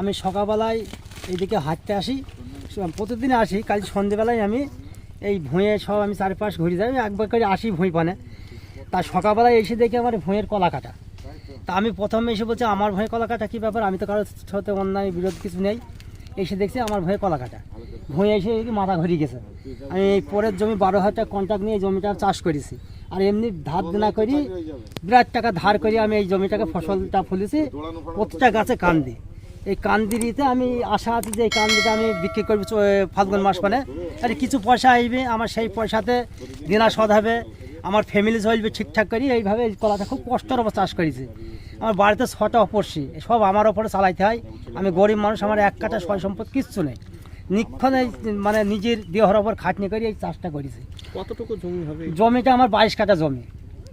আমি সকালবেলায় এইদিকে হাঁটতে আসি, প্রতিদিন আসি, কাল সন্ধেবেলায় আমি এই ভুঁয়ে সব আমি চারপাশ ঘুরে যাই একবার করে আসি ভুঁই পানে তা সকালবেলায় এসে দেখি আমার ভুঁয়ের কলা কাটা তা আমি প্রথমে এসে বলছি, আমার ভয়ে কলা কাটা কী ব্যাপার? আমি তো কারোর সাথে অন্যায়, বিরোধ কিছু নেই। এসে দেখছি আমার ভয়ে কলা কাটা ভুঁয়ে এসে মাথা ঘুরিয়ে গেছে। আমি এই পরের জমি বারো হাজার টাকা কন্ট্রাক্ট নিয়ে এই জমিটা চাষ করেছি। আর এমনি ধার দেনা করি, বিরাট টাকা ধার করি আমি এই জমিটাকে ফসলটা ফলেছি, প্রতিটা গাছে কান্দি এই কান্দিরিতে আমি আশা আছে যে এই কান্দিটা আমি বিক্রি করব ফাল্গুন মাস মানে। আর কিছু পয়সা আসবে আমার সেই পয়সাতে দিনা শোধ হবে আমার ফ্যামিলি চলবে ঠিকঠাক করি এইভাবে এই কলাটা খুব কষ্টের ওপর চাষ করেছি। আমার বাড়িতে ছটা অপরশি সব আমার ওপরে চালাইতে হয়। আমি গরিব মানুষ আমার এক কাটা সয় সম্পদ কিচ্ছু নেই। নিক্ষণ মানে নিজের দেহর ওপর খাটনি করে এই চাষটা করেছি। কতটুকু জমি হবে? জমিটা আমার বাইশ কাটা জমি।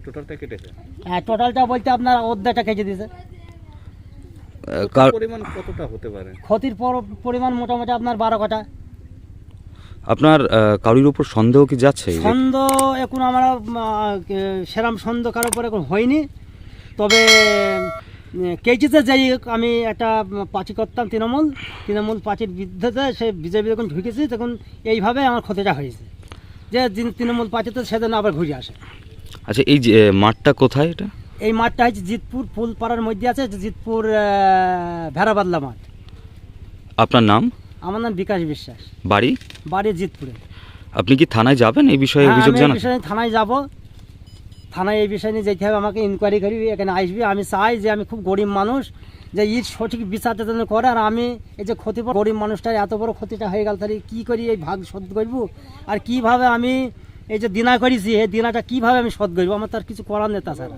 টোটালটা কেটেছে হ্যাঁ টোটালটা বলতে আপনার অর্ধেকটা কেটে দিয়েছে। পরিমাণ কতটা হতে পারে? ক্ষতির পর- পরিমাণ মোটামুটি আপনার বারো কাটা আপনার কারোর উপর সন্দেহ কি যাচ্ছে? ছন্দ এখন আমরা সেরাম ছন্দ কারোর উপর এখন হয়নি। তবে কেজিতে যাই হোক, আমি একটা পাঁচি করতাম তৃণমূল। তৃণমূল পাঁচির বিরুদ্ধে সে বিজেপি যখন ঢুকেছি তখন এইভাবে আমার ক্ষতিটা হয়েছে। যে তৃণমূল পাঁচিতে সেদিন আবার ঘুরে আসে। আচ্ছা এই যে মাঠটা কোথায় এটা? এই মাঠটা হচ্ছে জিতপুর ফুলপাড়ার মধ্যে আছে জিতপুর ভেড়াবাদলা মাঠ। আপনার নাম? আমার নাম বিকাশ বিশ্বাস। বাড়ি? বাড়ি জিতপুরে। আপনি কি থানায় যাবেন? এই বিষয়ে হ্যাঁ, অভিযোগ আমি জানান। বিষয়ে থানায় যাব। থানায় এই বিষয় নিয়ে যেতে হবে আমাকে ইনকোয়ারি করি এখানে আসবি। আমি চাই যে আমি খুব গরিব মানুষ যে ঈদ সঠিক বিচারটা যেন করে আর আমি এই যে ক্ষতি গরিব মানুষটার এত বড় ক্ষতিটা হয়ে গেল তাহলে কী করি এই ভাগ শোধ করব? আর কীভাবে আমি এই যে দিনা করেছি এই দিনাটা কীভাবে আমি শোধ করব? আমার তার কিছু করার নেই তাছাড়া।